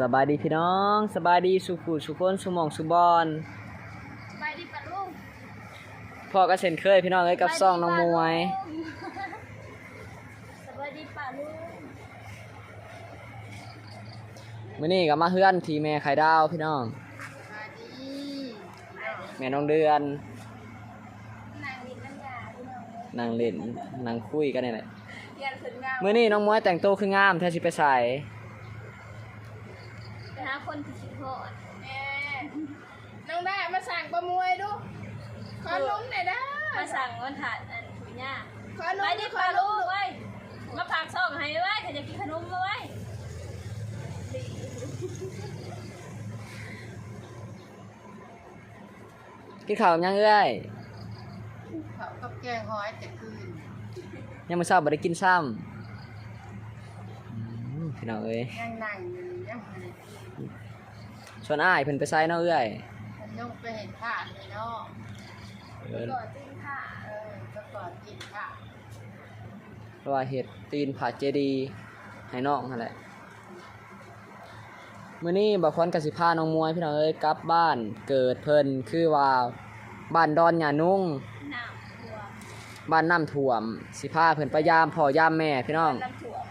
สบายดีพี่น้องสบายดีสุขุสุคนสุหมองสุบอนไปดิปะลุงพ่อก็เช่นเคยพี่น้องเอ้ยกับซ่องน้องมวยสวัสดีปะลุงมื้อนี้ก็มาเฮือนทีแม่ไข่ดาวพี่น้องสวัสดีแม่น้องเดือนนางลินนัญญาพี่น้องนั่งเล่นนั่งคุยกันนี่แหละเรียนขึ้นงามมื้อนี้น้องมวยแต่งตัวคืองามแท้สิไปใส่ไป หาคนที่คิดโทษแม่น้องได้มาสั่งประมวยดู ขอลุ้มหน่อยได้มาสั่งวันถัดอันคุยย่าขอไปลุ้มดิขอปะลุลุ้งมไว้ยมาฝากซ่องให้ไว้ถ้าจะกินขนมมาไว้กินข้าวกับหยังเอ้ยเขากับแกงหอยแต่คืนยังมื้อเช้าบ่ได้กินซ้ำอืมพี่น้องเอ้ย ยังนั่งอยู่ยังไม่ได้กิน ส่วนอ้ายเพิ่นไปใส่เนาะเอ้ยมันยกไปเห็นผ้าเลยเนาะเอิ้นก่อนกินผ้าเออก็ก่อนกินผ้าเพราะว่าเฮ็ดตีนผาเจดีย์ให้น้องนั่นแหละมื้อนี้บ่ควรกสิพาน้องมวยพี่น้องเอ้ยกลับบ้านเกิดเพิ่นคือว่าบ้านดอนหยานุ่งน้ำท่วมบ้านน้ำท่วม สิพาเพิ่นไปยามพ่อยามแม่พี่น้อง น้ำท่วม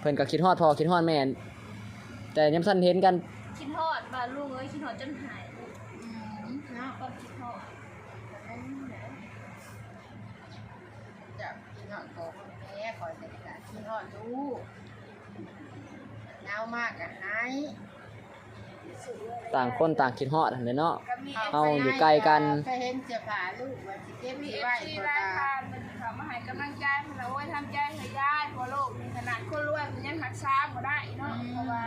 เพิ่นก็คิดฮอดพ่อคิดฮอดแม่ แต่ยังทันเห็นกันคิดทอดปะลุงเอ้ยคิดทอดจนหายอืมเนาะความคิดทอดแต่นั่นแหละจะกินหอดของแม่ขอจะกะกินหอดดูหนาวมากอะหายต่างคนต่างคิดฮอดหั่นแหละเนาะก็มีเอาอยู่ใกล้กันไปเห็นเสื้อผ้าลูกว่าสิเก็บมีสิเอฟไว้ซีตัวรายตาการมัน เขามาให้กำลังใจเพราะว่าโอ้ยทำใจให้ได้เพราะโลกมีขนาดคนรวยมันยังหักซ้ำก็ได้เนาะเพราะว่า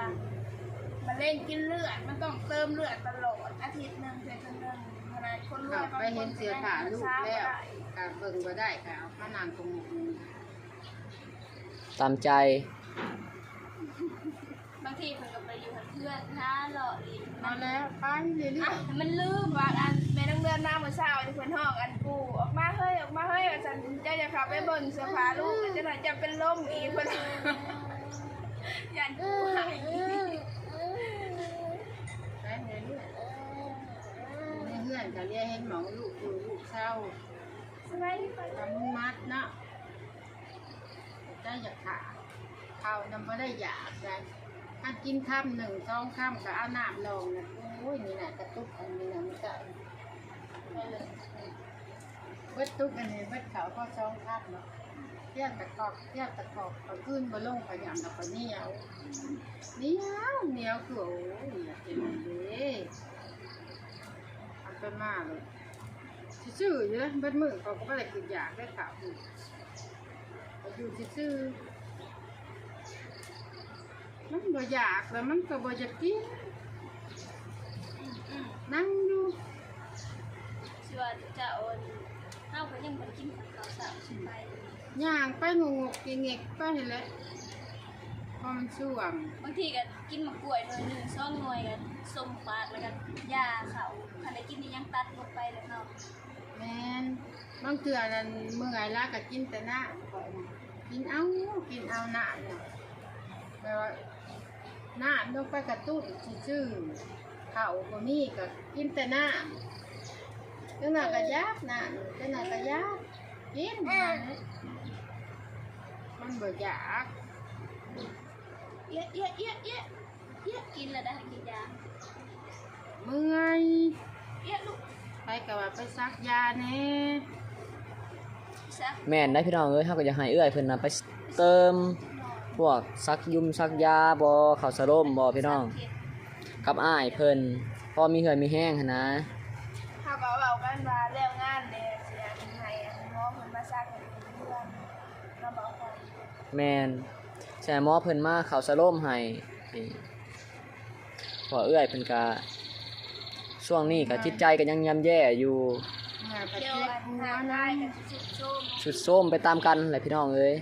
มันเล่นกินเลือดมันต้องเติมเลือดตลอดอาทิตย์หนึ่งเดือนหนึ่งขนาดคนรวยกลับไปเห็นเสื้อผ้าลูกแล้วการเบิ่งก็ได้ค่ะเอาผ้านางตรงนี้ตามใจบางทีเพิ่นก็ไปอยู่กับเพื่อนนะหล่ออีกเอาแล้วไปเรื่อยอะมันลืมว่าอันแม่ต้องเดือนหน้าเมื่อเช้าที่คนห้องอันกูออกมาเฮ้ยออกมาเฮ้ยอาจารย์เจะจะขับไปเบิ่งเสื้อผ้าลูกจะหน่อยจะเป็นลมอีกคนยันกูหายๆไปเรื่อยๆในเฮือนก็เรียกเห็นหมองลูกอยู่ลูกเศร้าสบายดีปะทำมุมัดเนาะได้อยากขาข้าวนำบ่ได้อยากได้ ถ้ากินข้ามหนึ่งสองข้ามก็เอาน้ำลองนะโอ้ยนี่น่ะกระตุกอันนี้นะมันก็เบิดตุกอันนี้เบิดเขาก็สองข้ามเนาะเที่ยงตะกอกเที่ยงตะกอกเอาขึ้นมาลงไปยำแล้วก็เหนียวเหนียวเหนียวคือโอ้ยอยากกินมันเด้เอาไปมากเลยซื่อๆอยู่เบิดมือเขาก็ไม่ได้กินอยากได้ข่าวอยู่ก็อยู่ซื่อ มันบ่อยากแล้วมันก็บ่อยากกินนั่งอยู่สิว่าจะโอนเฮาก็ยังบ่ได้กินข้าวสารสิไปย่างไปงงๆเงกๆไปนี่แหละเพราะมันช่วงบางทีก็กินมะกล้วยหน่วยหนึงซ้อนหน่วยกันส้มปากแล้วก็ยาเขาคันได้กินนี่ยังตัดลงไปแล้วเนาะแม่นบางเทื่อนั้นเมื่อยแล้วก็กินแต่หน้าก่อนนะกินเอากินเอาหน้าเนี่ยแปลว่า หน้าลงไปกระตุ้นชื่อๆข้าวบ่มีก็กินแต่น้าจังหน้าก็ยากน้าจังหน้าก็ยากกินมันมันบ่อยากเอี้ยอี้ยอี้ยอี้ยอี้ยกินแล้วได้กินยาเมื่อยเยอี้ยลูกไปกับว่าไปซักยาแน่แม่นได้พี่น้องเอ้ยเฮาก็อยากให้เอื้อยเพิ่นนะไปเติม วกซักยุมซักยาบ่ข้าวสารมบ่พี่น้อง กับอ้ายเพิ่นพอมีเหือมีแห้งหันนะเขาก็เอากันมาแล้วงานเลยเสียให้หมอคนมาซักให้เพื่อนมาบอกว่าแม่นใช่หมอเพิ่นมาข้าวสารมให้นี่พอเอื้อยเพิ่นก็ช่วงนี้ก็จิตใจก็ยังย่ำแย่อยู่เมื่อยไปเที่ยวเจ็บอันหัวหานะได้กันสุดโชมสุดโทรมไปตามกันแหละพี่น้องเอ้ย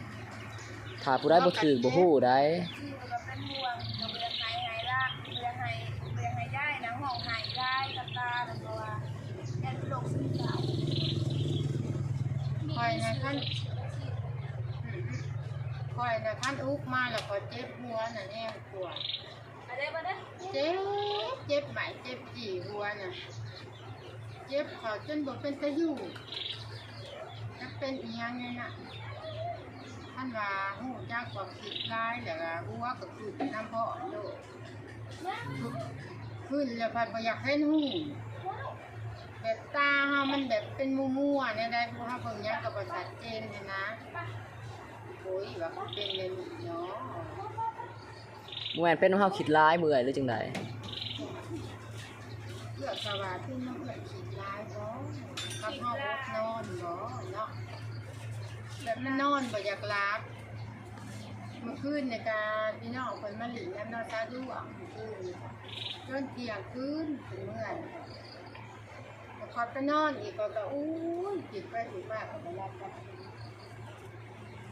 ถ้าผู้ใดบ่ถือบ่ฮู้ได้ที่ก็เป็นห่วงก็เรียนไห้ไห้ล่างเรียนไห้เรียนไห้ได้นะห้องไห้ได้ตาตาแล้วก็ว่าแอนโรคซึมเศร้าคอยนะท่านคอยนะท่านอุกมาแล้วก็เจ็บหัวน่ะแน่ปวดเจ็บเจ็บไหมเจ็บจีหัวน่ะเจ็บเขอจนบอกเป็นตะยู่จะเป็นอีหยังไงน่ะ ท่านว่าหูจักกว่าคิดร้ายแต่ว่าหัวก็คือน้ำพ่อโลกขึ้นแล้วพันบ่อยากเห็นหูแบบตาเฮามันแบบเป็นมัวๆเนี่ยได้ผู้เฮาเพิ่งยังกับบ่ชัดเจนเนี่ยนะโอ้ยว่าเขาเป็นเลยเนาะบ่แม่นเป็นเฮาคิดร้ายเบื่อหรือจังไดเพื่อสวัสดิ์ที่น้องเพื่อนขีดลายบ่กับห้องอดนอนบ่เนาะ แบบมันนอนบ่อยากรับเมื่อคืนในการพี่น้องคนมาหลินน้ำนอนตาดูอะเมื่อคืนจนเที่ยงคืนถึงเมื่อยพอเขาไปนอนอีกก็ก็อู้ยจิตไปถึงมากก็ไปรับกัน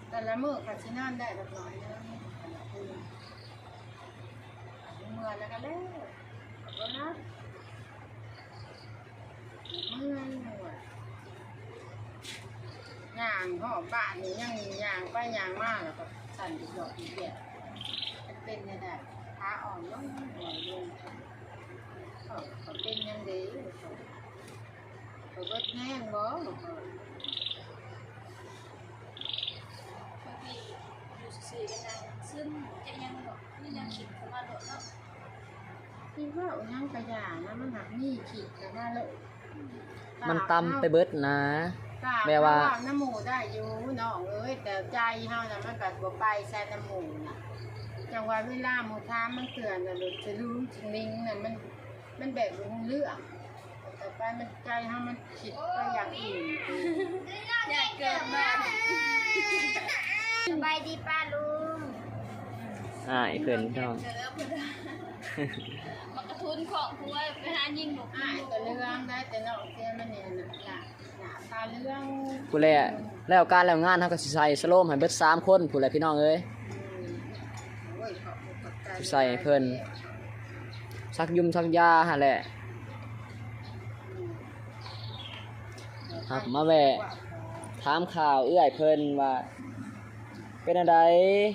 แต่ละเมื้อก็สินอนได้แบบน้อยนะแต่ละคืนเมื่อแล้วก็แล้วก็รับเมื่อยหน่วยย่าง หอบบ้านนี่ยังยางไปยางมากแล้วก็สั่นอีกดอกอีกเดียวมันเป็นยังไงขาอ่อนลงอ่อนลงเออเขาเป็นยังไงเขาเบิดแห้งบ่บางทีอยู่ซื่อๆกันนะซึ่งจะยังแบบนี่ยังคิดเข้ามาโดดเนาะที่ว่าอายังกระยานะมันหนักนี่ขีดกันหน้าเลยมันตำไปเบิดนะ แม่ว่าเขน้ำหมูได้อยู่น้องเอ้ยแต่ใจเฮาน่ะมันกัดบ่ไปใส่น้ำหมูน่ะจังหวะเวลาหมูทามมันเตือนน่ะลูกจะรู้จริงลิงน่ะมันมันแบบรู้เรื่องแต่ไปมันใจเฮามันคิดไปอย่างอื่น อยากเกิดมา สบายดีป้าลุง อ่าไอ้เพิ่นพี่น้อง เจอเพื่อนมันกระทุนของผู้ว่าไปหายิงหนูอ้ายก็เรื่องได้แต่นอกเสียมันเนี่ยน่ะน่ะน่ะตาเรื่องผู้แลแล้วการแล้วงานเฮาก็สิใส่สโลมให้เบิดสามคนผู้แลพี่น้องเอ้ยอืมโอ้ยขอบคุณขอบใจใส่ให้เพิ่นซักยุมซักยาหั่นแหละครับมาแวะถามข่าวเอื้อยเพิ่นว่า เป็นอะไร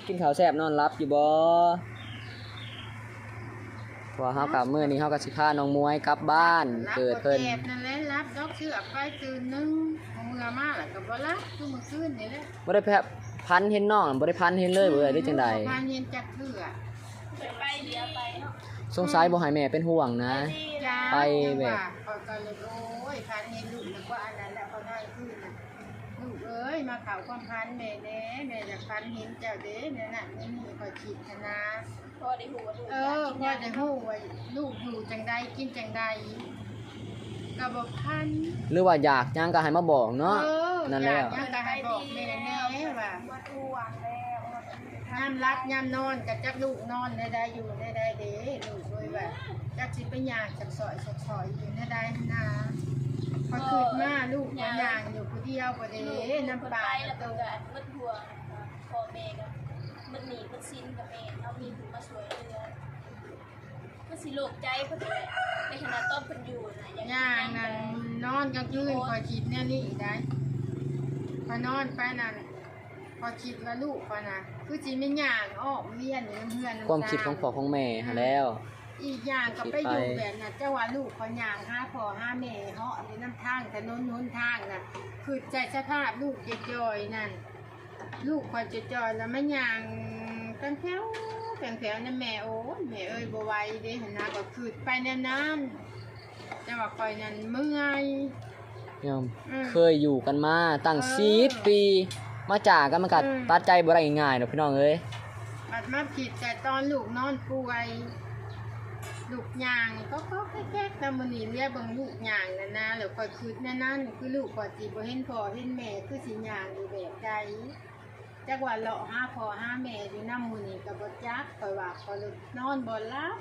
กินข้าวแซ่บนอนรับอยู่บ่เพราะว่าเฮากับมื้อนี้เฮาก็สิพาน้องมวยกลับบ้านเกิดเพิ่นรับบ่จ็บนั่นแหละรับดอกเชือกไปตื่นหนึงเอามือมาแล้วก็บ่รับคือมื้อคืนนี่แหละบ่ได้แพะพันเห็นน้องบ่ได้พันเห็นเลยบ่เอ้ยหรือจังใดพานเย็นจักเทื่อไปเดียวไปเนาะสงสัยบ่ให้แม่เป็นห่วงนะ จ้าไปแบบเขาก็เลยโอ้ยพันเห็นลูกแล้วก็อันนั้นแล้วเขาได้ขึ้นน่ะลูกเอ้ยมาเข่าความพันแม่แน่แม่จะพันเห็นเจ้าเด้นั่นน่ะนี่นี่คอยคิดนะพอได้หูว่าลูกเออพ่อจะฮู้ว่าลูกอยู่จังใดกินจังใดก็บอกพัน หรือว่าอยากหยังก็ให้มาบอกเนาะเออนั่นแหละอยากยังก็ให้บอกแม่แน่ว่ามาทวงแล้วยามรับยามนอนกับจักลูกนอนได้ได้อยู่ได้ได้เด้ลูกเอ้ยว่าจักสิไปย่างจักซอยจักซอยอยู่ได้ได้นะ พอคืนมาลูกมาย่างอยู่ผู้เดียวบ่ได้ลูกน้ำคนปลาไปแล้วตัก็วเกิดมืดห่วงพ่อแม่ก็มันหนีมันซินกับแม่เอามีผู้มาช่วยเหลือก็สิโลกใจเพิ่นแหละในขณะตอนเพิ่นอยู่น่ะยังย่างนั่นนอนกลางคืนคอยคิดแน่นี่ได้พอนอนไปนั่นพอคิดว่าลูกพอนะคือจีไม่ย่างออกเวียนอยู่น้ำเพื่อนน้ำความคิดของพ่อของแม่หาแล้ว อีกอย่างก็ไปอยู่แบบนั้นเจ้าว่าลูกเขาย่างห้าพ่อห้าแม่เหาะอยู่น้ำทางถนนนู้นทางน่ะคือใจสภาพลูกจะจอยๆนั่น ลูกคอยจะจอยแล้วไม่ย่างกันแถวแถวแถวนั่นแม่โอ้ยแม่เอ้ยบ่ไหวเด้เห็นนะก็คือไปนานๆแต่ว่าคอยนั่นเมื่อยยอมอืมเคยอยู่กันมาตั้งเออ10ปี มาจากกันมันก็อืมตัดใจบ่ได้ง่ายๆดอกพี่น้องเอ้ยบัดมาผิดแต่ตอนลูกนอนป่วย ลูกยางก็ก็แค่ๆแต่มื้อนี้เรียกบิ่งลูกยางนั่นนะแล้วคอยคืดแน่นั่นคือลูกกว่าสิบ่เห็นพ่อเห็นแม่คือสิยางอยู่แบบใดจักว่าเลาะห้าพ่อห้าแม่อยู่นำมือนี้ก็บ่จักคอยว่าคอยเลยนอนบ่หลับ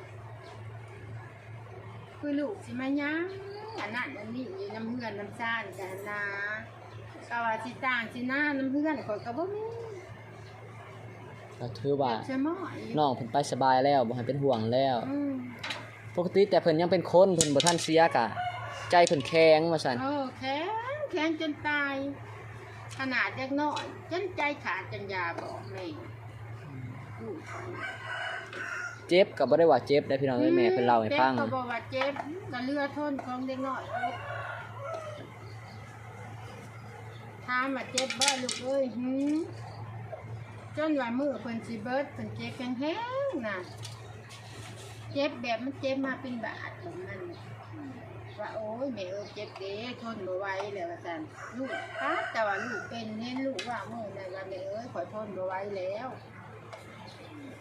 คือลูกสิมาย่างอันนั้นอันนี้อยู่น้ำเฮือนน้ำซ่านกันนะก็ว่าสิต่างสิหน้าน้ำเฮือนคอยก็บ่มี ก็ถือว่าใช่มั้ยน้องเพิ่นไปสบายแล้วบ่ให้เป็นห่วงแล้ว อืมปกติแต่เพิ่นยังเป็นคนเพิ่นบ่ทันเสียกะ ใจเพิ่นแข็งว่าซั่นเออแข็งแข็งจนตาย ขนาดเล็กน้อยจนใจขาดจนยาบอกแม่ลูกเจ็บก็บ่ได้ว่าเจ็บได้พี่น้องเอ้ยแม่เพิ่นเล่าให้ฟังเจ็บก็บอกว่าเจ็บก็เลือดทนของเด็กน้อยเอาถามว่าเจ็บบ่ลูกเอ้ยหืม จนว่ามือเพิ่นสิเบิดเพิ่นเจ็บแห้งๆน่ะเจ็บแบบมันเจ็บมาเป็นบาดของมันว่าโอ้ยแม่เอ้ยเจ็บเด้ทนบ่ไหวแล้วว่าซั่นลูกป้าแต่ว่าลูกเป็นเน้นลูกว่ามื้อนั้นว่าแม่เอ้ยขอทนบ่ไหวแล้ว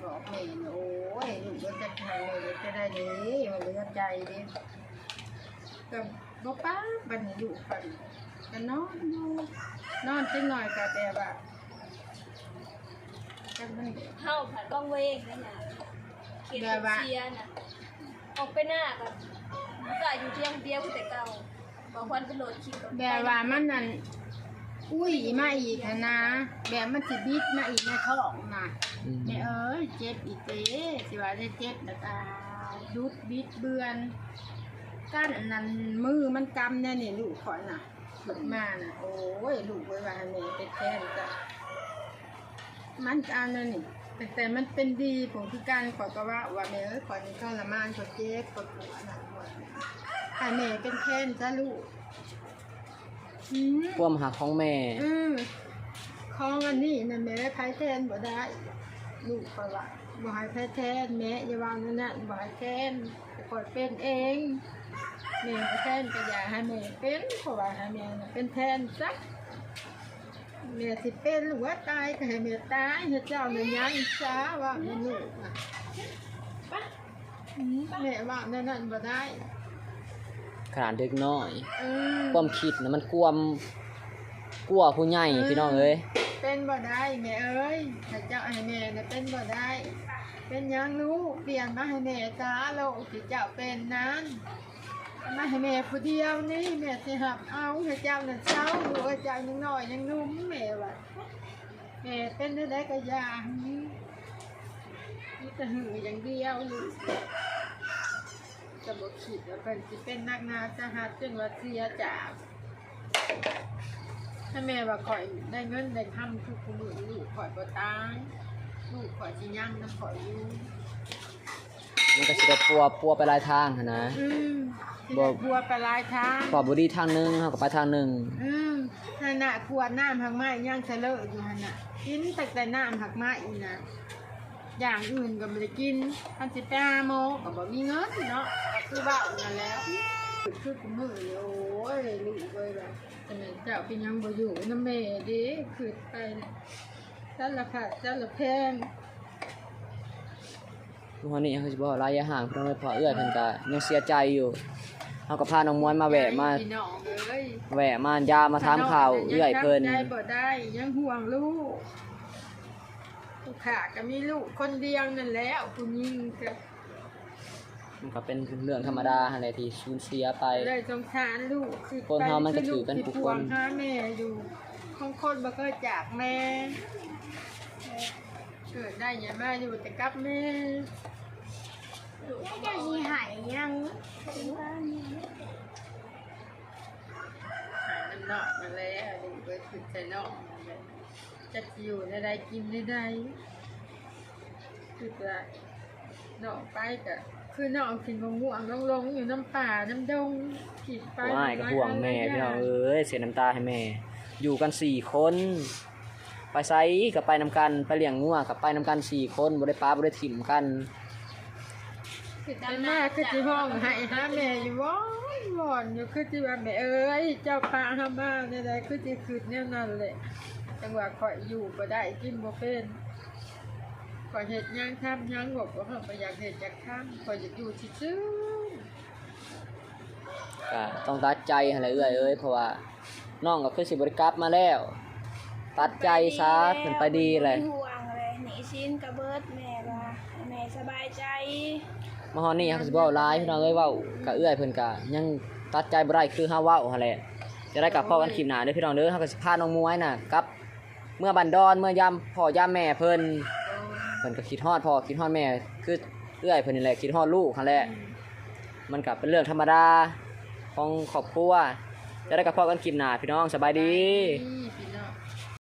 บอกแม่โอ้ยลูกบ่จะทางเลยจะได้เด้มันเหลือใจเด้ก็บ่ป้าบัดนี้ลูกปันก็นอนอยู่นอนจังหน่อยก็แต่ว่า จังมันเฮาผัดบ้องเวงได้น่ะเขียนเชียน่ะออกไปหน้ากับก็อยู่เที่ยงเดียวแต่เก่าบอกวันไปโหลดคลิปแบบว่ามันนั่นอุ้ยมาอีกหั้นนะแบบมันสิบิดมาอีกในท้องน่ะอืมแม่เอ้ยเจ็บอีเต้สิว่าได้เจ็บแล้วก็ยุดบิดเบือนก้านอันนั้นมือมันกำเนี่ยนี่ลูกขอยน่ะฝึกมาน่ะโอ้ยลูกไว้ว่าแม่เป็นแทนก็ มันกอันนั้นนี่แต่แต่มันเป็นดีผมคือการขอยก็ว่าว่าแม่เอ้ยขอยนี่ทรมานขอยเจ็บขอยปวดหนักหมดให้แม่เป็นแทนซะลูกอืมความหักของแม่ อืมของอันนี้นะแม่ไพ่แทนบ่ได้ ลูกก็ว่าบ่ให้ไพ่แทนแม่อย่าวางนั่นน่ะบ่ให้แทนแต่คอยเป็นเองแม่ไพ่แทนก็อย่าให้แม่เป็นเพราะว่าให้แม่น่ะเป็นแทนซะ แม่สิเป็นหรือว่าตายก็ให้แม่ตายให้เจ้าเนี่ยยังซะว่าให้ลูกอะอืมแม่ว่านั่นนั่นบ่ได้ขนาดเด็กน้อยอืมความคิดนะมันกวมกลัวผู้ใหญ่พี่น้องเอ้ยเป็นบ่ได้แม่เอ้ยถ้าเจ้าให้แม่น่ะเป็นบ่ได้ เป็นหยังลูกเปลี่ยนมาให้แม่จ้าโลกที่เจ้าเป็นนั้น มาให้แม่ผู้เดียวนี่แม่สิหับเอาให้เจ้าน่ะเช้าหรือว่าเจ้ายังน้อยยังนุ่มแม่ว่าแม่เป็นได้ได้ก็อยานี่นี่จะหืออย่างเดียวลูกจะบ่คิดว่าเป็นสิเป็นนักนาจะหัดจนว่าเสียจากถ้าแม่ว่าข่อยได้เงินได้ทำทุกมือลูกข่อยบ่ตายลูกข่อยสิยั่งน้ำข่อยอยู่ มันก็สิได้ปัวปัวไปหลายทางหั้นนะ อืมบ่บ่บัวไปหลายทางพอบ่ดีทางหนึงเฮาก็ไปทางหนึงอืมนั่นน่ะขวดน้ำหักไม้ย่างเสลออยู่หั่นน่ะกินแต่แต่น้ำหักไม้อีน่ะอย่างอื่นก็ไม่ได้กินอันสิไปหาโมอก็บ่มีเงินเนาะก็คือว่านั่นแหล้วคือกูมือเลยโอ้ยลูกเอ้ยแบบแต่แม่เจ้าเป็นหยังบ่อยู่นำแม่เด้คือไปสารพัดสารแพง ทุกวันนี้เขาสิบ่ระยะห่างพี่น้องเอ้ยเพอเอื้อยเพิ่นก็ยังเสียใจอยู่เฮาก็พาน้องมวยมาแวะมาพี่น้องเอ้ยแวะมายามาถามข่าวเอื้อยเพิ่นยังทำใจบ่ได้ยังห่วงลูกลูกขาก็มีลูกคนเดียวนั่นแหล้วผู้หญิงก็มันก็เป็นเรื่องธรรมดาหั่นแหละที่สูญเสียไปได้สงสารลูกคือคนเฮามันก็ถือกันทุกคนที่ทวงหาแม่อยู่ของคนบ่เคยจากแม่ เกิดได้อย่ามาอยู่แต่กับแม่ จะมีหายยังหายมันนอกมาแล้วลูกไปฝึกใจนอกมาแล้วจะอยู่ในใดกินในใดคือว่านอกไปก็คือนอกกินงง่วงลงลงๆอยู่น้ำป่าน้ำดงขีดไปว่ายก็ห่วงแม่พี่น้องเอ้ยเสียน้ำตาให้แม่ อยู่กันสี่คนไปไซกับไปนำกันไปเลี้ยงงัวกับไปนำกันสี่คนบ่ได้ป้าบ่ได้ถิ่มกัน เป็นมาคือที่ห้องให้หาแม่อยู่ว่อนวอนอยู่คือที่ว่าแม่เอ้ยเจ้าพาหามาในใดคือที่คืนเนี่ยนั่นแหละจังหวะข่อยอยู่บ่ได้กินบ่เป็นข่อยเฮ็ดหยังทำหยังบอกว่าข่อยอยากเฮ็ดอยากทำข่อยอยากอยู่ซื่อก็ต้องตัดใจหั่นแหละเอ้ยเอ้ยเพราะว่าน้องก็คือสิบ่ได้กลับมาแล้ว ตัดใจซะเพิ่นไปดีเลย นีชิ้นกระเบิดแม่ว่าให้แม่สบายใจมาฮอดนี้เฮาก็สิเว้าหลายพี่น้องเอ้ยเว้ากับเอื้อยเพิ่นก็ยังตัดใจบ่ได้คือเฮาเว้าหั่นแหละจะได้กลับพ่อกันคลิปหน้าเด้อพี่น้องเด้อฮาก็สิพาน้องมวยน่ะกลับ เมื่อบันดอนเมื่อยามพ่อยามแม่เพิ่นเพิ่นก็คิดฮอดพ่อคิดฮอดแม่ คือเอื้อยเพิ่นนี่แหละคิดฮอดลูกหั่นแหละมันก็เป็นเรื่องธรรมดาของครอบครัวจะได้กับพ่อกันคลิปหน้าพี่น้องสบายดีพี่